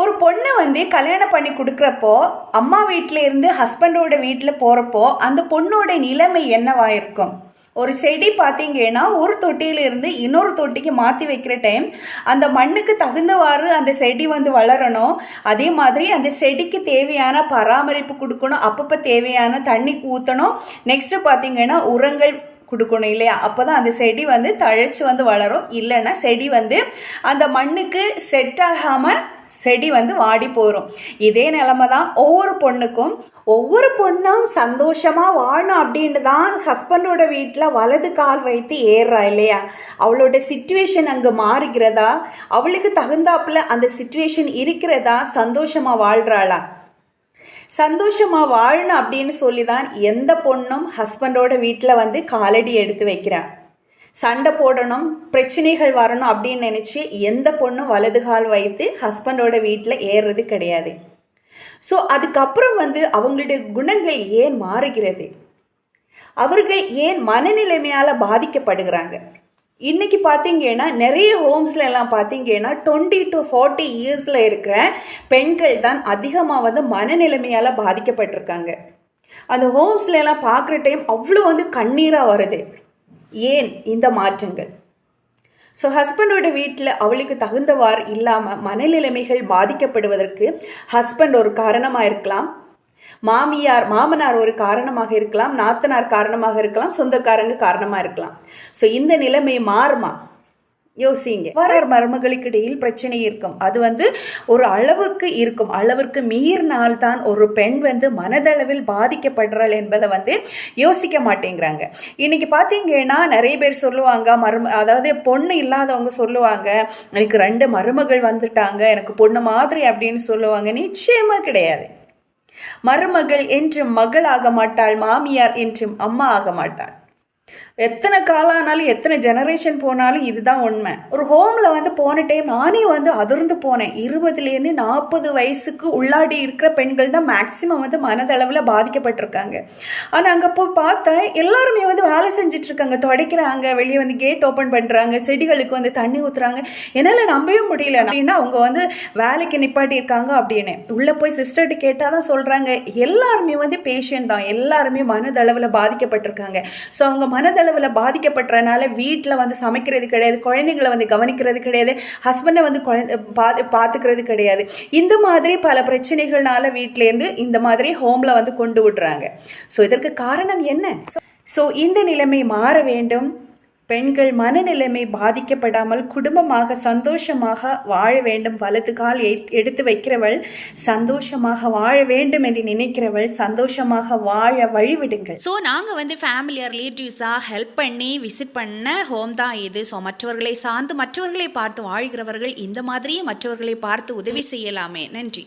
ஒரு பொண்ணை வந்து கல்யாணம் பண்ணி கொடுக்குறப்போ அம்மா வீட்டில இருந்து ஹஸ்பண்டோட வீட்டில் போகிறப்போ அந்த பொண்ணோட நிலைமை என்னவாக இருக்கும்? ஒரு செடி பார்த்தீங்கன்னா ஒரு தொட்டியிலிருந்து இன்னொரு தொட்டிக்கு மாற்றி வைக்கிற டைம் அந்த மண்ணுக்கு தகுந்தவாறு அந்த செடி வந்து வளரணும். அதே மாதிரி அந்த செடிக்கு தேவையான பராமரிப்பு கொடுக்கணும். அப்பப்போ தேவையான தண்ணி ஊற்றணும் நெக்ஸ்ட்டு பார்த்தீங்கன்னா உரங்கள் கொடுக்கணும் இல்லையா? அப்போ தான் அந்த செடி வந்து தழைச்சி வந்து வளரும். இல்லைன்னா செடி வந்து அந்த மண்ணுக்கு செட் ஆகாமல் செடி வந்து வாடி போயிடும் இதே நிலமை தான் ஒவ்வொரு பொண்ணுக்கும். ஒவ்வொரு பொண்ணும் சந்தோஷமாக வாழணும் அப்படின்ட்டு தான் ஹஸ்பண்டோட வீட்டில் வலது கால் வைத்து ஏறுறா இல்லையா? அவளோட சுச்சுவேஷன் அங்கே மாறுகிறதா? அவளுக்கு தகுந்தாப்புல அந்த சுச்சுவேஷன் இருக்கிறதா? சந்தோஷமாக வாழ்கிறாளா சந்தோஷமாக வாழணும் அப்படின்னு சொல்லி தான் எந்த பொண்ணும் ஹஸ்பண்டோட வீட்டில் வந்து காலடி எடுத்து வைக்கிறாள் சண்டை போடணும் பிரச்சனைகள் வரணும் அப்படின்னு நினச்சி எந்த பொண்ணும் வலது கால் வைத்து ஹஸ்பண்டோட வீட்டில் ஏறுறது கிடையாது. ஸோ அதுக்கப்புறம் வந்து அவங்களுடைய குணங்கள் ஏன் மாறுகிறது? அவர்கள் ஏன் மனநிலைமையால் பாதிக்கப்படுகிறாங்க? இன்னைக்கு பார்த்தீங்கன்னா நிறைய ஹோம்ஸ்ல எல்லாம் பார்த்தீங்கன்னா டுவெண்ட்டி டு ஃபார்ட்டி இயர்ஸில் இருக்கிற பெண்கள் தான் அதிகமாக வந்து மனநிலைமையால் பாதிக்கப்பட்டிருக்காங்க. அந்த ஹோம்ஸ்ல எல்லாம் பார்க்குற டைம் அவ்வளோ வந்து கண்ணீராக வருது. ஏன் இந்த மாற்றங்கள்? ஸோ ஹஸ்பண்டோட வீட்டில் அவளுக்கு தகுந்தவாறு இல்லாமல் மனநிலைமைகள் பாதிக்கப்படுவதற்கு ஹஸ்பண்ட் ஒரு காரணமாக இருக்கலாம். மாமியார் மாமனார் ஒரு காரணமாக இருக்கலாம். நாத்தனார் காரணமாக இருக்கலாம். சொந்தக்காரங்க காரணமாக இருக்கலாம். ஸோ இந்த நிலைமை மாறுமா? யோசிங்க. வர மருமகளுக்கு இடையில் பிரச்சனை இருக்கும். அது வந்து ஒரு அளவுக்கு இருக்கும். அளவிற்கு மீறினால் தான் ஒரு பெண் வந்து மனதளவில் பாதிக்கப்படுறாள் என்பதை வந்து யோசிக்க மாட்டேங்கிறாங்க. இன்னைக்கு பார்த்தீங்கன்னா நிறைய பேர் சொல்லுவாங்க மரும அதாவது பொண்ணு இல்லாதவங்க சொல்லுவாங்க எனக்கு ரெண்டு மருமகள் வந்துட்டாங்க எனக்கு பொண்ணு மாதிரி அப்படின்னு சொல்லுவாங்க. நிச்சயமா கிடையாது. மருமகள் என்றும் மகள் ஆக மாட்டாள் மாமியார் என்றும் அம்மா ஆக மாட்டாள். எத்தனை காலம் ஆனாலும் எத்தனை ஜெனரேஷன் போனாலும் இதுதான் உண்மை. ஒரு ஹோமில் வந்து போன டைம் நானே வந்து அதிர்ந்து போனேன். இருபதுலேருந்து நாற்பது வயசுக்கு உள்ளாடி இருக்கிற பெண்கள் தான் மேக்ஸிமம் வந்து மனதளவில் பாதிக்கப்பட்டிருக்காங்க. ஆனால் அங்கே போய் பார்த்தேன் எல்லாருமே வந்து வேலை செஞ்சுட்டு இருக்காங்க. துடைக்கிறாங்க வெளியே வந்து கேட் ஓப்பன் பண்ணுறாங்க செடிகளுக்கு வந்து தண்ணி ஊற்றுறாங்க என்னால் நம்பவே முடியல. அப்படின்னா அவங்க வந்து வேலைக்கு நிப்பாட்டி இருக்காங்க அப்படின்னு. உள்ளே போய் சிஸ்டர்கிட்ட கேட்டால் தான் சொல்கிறாங்க எல்லாருமே வந்து பேஷண்ட் தான். எல்லாருமே மனதளவில் பாதிக்கப்பட்டிருக்காங்க. ஸோ அவங்க மனதளவில் பாதிக்கப்படுறதுனால வீட்டில் வந்து சமைக்கிறது கிடையாது குழந்தைங்களை வந்து கவனிக்கிறது கிடையாது ஹஸ்பண்டை வந்து குழந்தை பா பார்த்துக்கிறது கிடையாது. இந்த மாதிரி பல பிரச்சனைகள்னால வீட்டிலேருந்து இந்த மாதிரி ஹோமில் வந்து கொண்டு விடுறாங்க. ஸோ இதற்கு காரணம் என்ன? ஸோ இந்த நிலைமை மாற வேண்டும். பெண்கள் மனநிலைமை பாதிக்கப்படாமல் குடும்பமாக சந்தோஷமாக வாழ வேண்டும். வலது கால் எடுத்து வைக்கிறவள் சந்தோஷமாக வாழ வேண்டும் என்று நினைக்கிறவள் சந்தோஷமாக வாழ வழிவிடுங்கள். ஸோ நாங்கள் வந்து ஃபேமிலியாக ரிலேட்டிவ்ஸாக ஹெல்ப் பண்ணி விசிட் பண்ண ஹோம் தான் இது. ஸோ மற்றவர்களை சார்ந்து மற்றவர்களை பார்த்து வாழ்கிறவர்கள் இந்த மாதிரியே மற்றவர்களை பார்த்து உதவி செய்யலாமே. நன்றி.